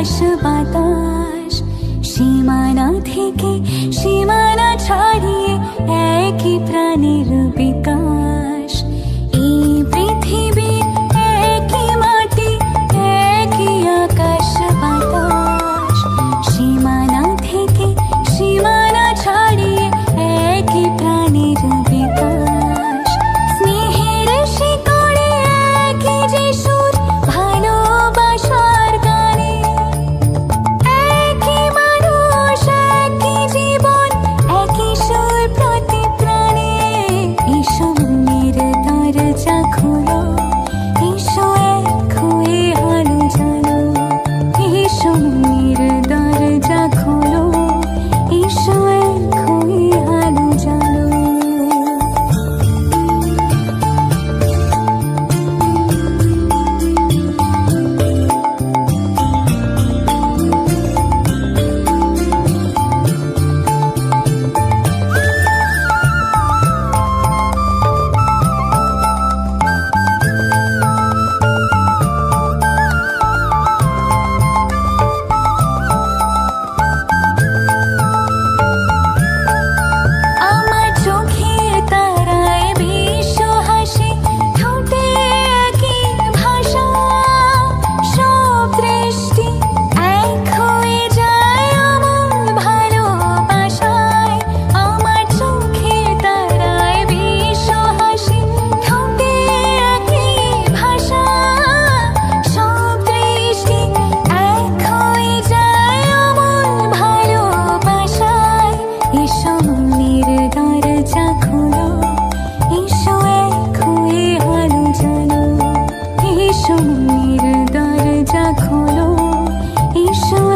আকাশ বাতাস সীমানা থেকে সীমানা ছাড়িয়ে একই প্রাণীর রূপী জমির দরজা খোলো ঈশ্বর